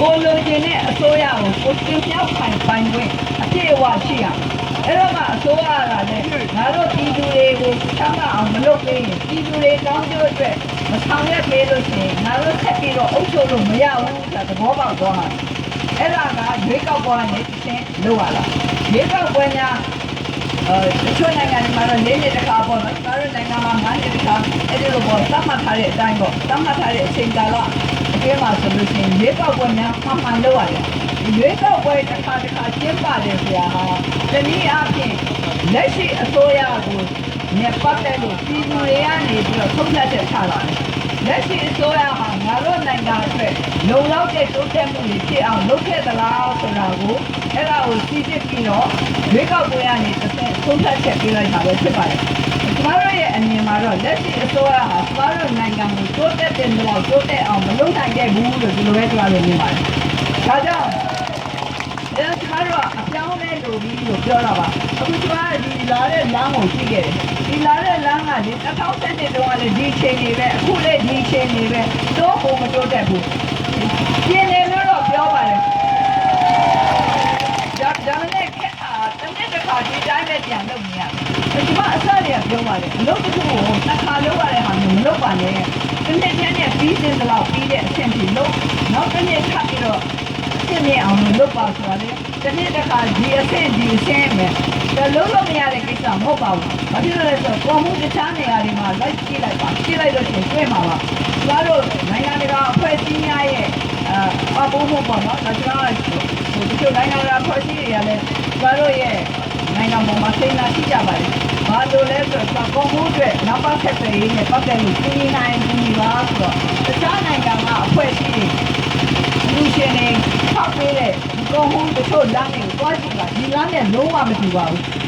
ကိုလိုချင်တဲ့အစိုးရကိုကိုတင်မြောက်ပိုင်ပိုင်ခွင့်အပြည့်အဝရှိရအဲ့တော့မှအစိုးရကလည်းငါတို့ပြည်သူတွေကိုချမ်းသာအောင်မလုပ်ပေးရင်ပြည်သူတွေကောင်းကျိုးအတွက်မဆောင်ရွက်ပေးလို့ရှိရင်ငါတို့ဆက်ပြီးတော့အုပ်ချုပ်လို့မရဘူးဆိုတာသဘောပေါက်သွားတာအဲ့ဒါကရွေးကောက်ပွဲနဲ့တစ်ချင်းလုပ်ရတာရွေးကောက်ပွဲများအဲတချို့နိုင်ငံတွေမှာတော့၄နှစ်တစ်ခါပေါ့နော်။ဒါတို့နိုင်ငံမှာ၅နှစ်တစ်ခါအဲ့ဒီလိုပေါ့သတ်မှတ်ထားတဲ့အတိုင်းပေါ့သတ်မှတ်ထားတဲ့အချိန်ကာလ အကျဉ်းမှာဆိုလို့ရှိရင်ရွေးကောက်ပွဲများမှန်မှန်လုပ်ရတယ်။ရွေးကောက်ပွဲတစ်ခါတစ်ခါကျင်းပါတယ်ဆရာဟာတနည်းအားဖြင့်လက်ရှိအစိုးရကိုမြတ်ပတ်တဲ့လို့ပြည်သူတွေကနေပြီးတော့ထုတ်ဖြတ်ချက်ချလာတယ်။လက်ရှိအစိုးရဟာငါ တို့နိုင်ငံအတွက်လုံလောက်တဲ့တိုးတက်မှုတွေဖြစ်အောင်လုပ်ခဲ့သလားဆိုတာကိုအဲ့ဒါကိုသိစစ်ပြီးတော့ရွေးကောက်ပွဲကနေတစ်ဆင့်ထုတ်ဖြတ်ချက်ပေးလိုက်တာပဲဖြစ်ပါတယ်။ကျမတို့ရဲ့အမြင်မှာတော့လက်ရှိအစိုးရဟာကျမတို့နိုင်ငံကိုတိုးတက်တဲ့လောက်တိုးတက်အောင်မလုပ်နိုင်ခဲ့ဘူးလို့ဒီလိုပဲကျမတို့မြင်ပါတယ်။ဒါကြောင့်အဲကျမတို့ကအပြောင်းလဲလိုပြီးလို့ပြောတာပါအခုကျမကဒီလာတဲ့လမ်းကိုကြည့်ခဲ့တယ်ဒီလာတဲ့လမ်းကလေ2012တုန်းကလည်းဒီချိန်နေပဲအခုလည်းဒီချိန်နေပဲ တော့ဟိုမတိုးတက်ဘူးပြင်းတယ်လို့တော့ပြောပါတယ်ဒါဒါနဲ့ခက်တာတမက်တစ်ခါဒီတိုင်းပဲပြန်လုပ်နေရတယ်ကျမအစတွေကပြောပါတယ်အလုပ်တစ်ခုကိုနှစ်ခါလုပ်ရတဲ့ဟာမျိုးမလုပ်ပါနဲ့တစ်နေ့ချင်းနဲ့ပြီးစင်တော့ပြီးတဲ့အဆင့်ထိလုပ်နောက်တစ်နေ့ထပ်ပြီးတော့ ဖြစ်နေအောင်လို့လုပ်ပါဆိုတာလေတစ်နေ့တစ်ခါဒီအဆင့်ဒီအဆင့်ပဲဒါလုံးလုံးမရတဲ့ကိစ္စမဟုတ်ပါဘူးဘာဖြစ်လို့လဲဆိုတော့ကော်မှုတခြားနေရာတွေမှာလိုက်ကြည့်လိုက်ပါကြည့်လိုက်လို့ရှိရင်တွေ့မှာပါကျမတို့နိုင်ငံတကာအဖွဲ့အစည်းများရဲ့အာပပိုးဖို့ပေါ့နော်ဒါကျမဟိုဒီလိုနိုင်ငံတကာအဖွဲ့အစည်းတွေကလည်းကျမတို့ရဲ့နိုင်ငံပေါ်မှာစိတ်နာရှိကြပါတယ်ဘာလို့လဲဆိုတော့ကော်မှုအတွက်နောက်ပတ်ဆက်သွယ်ရေးနဲ့ပတ်သက်လို့ပြည်နိုင်ပြည်ပါဆိုတော့တခြားနိုင်ငံကအဖွဲ့အစည်းတွေ လူရှင်တွေဖော က်ပေးတဲ့ဒီကုန်းဟုတချို့လမ်းတွေကိုတွားကြည့်ပါဒီလမ်းနဲ့လုံးဝမတူပါဘူး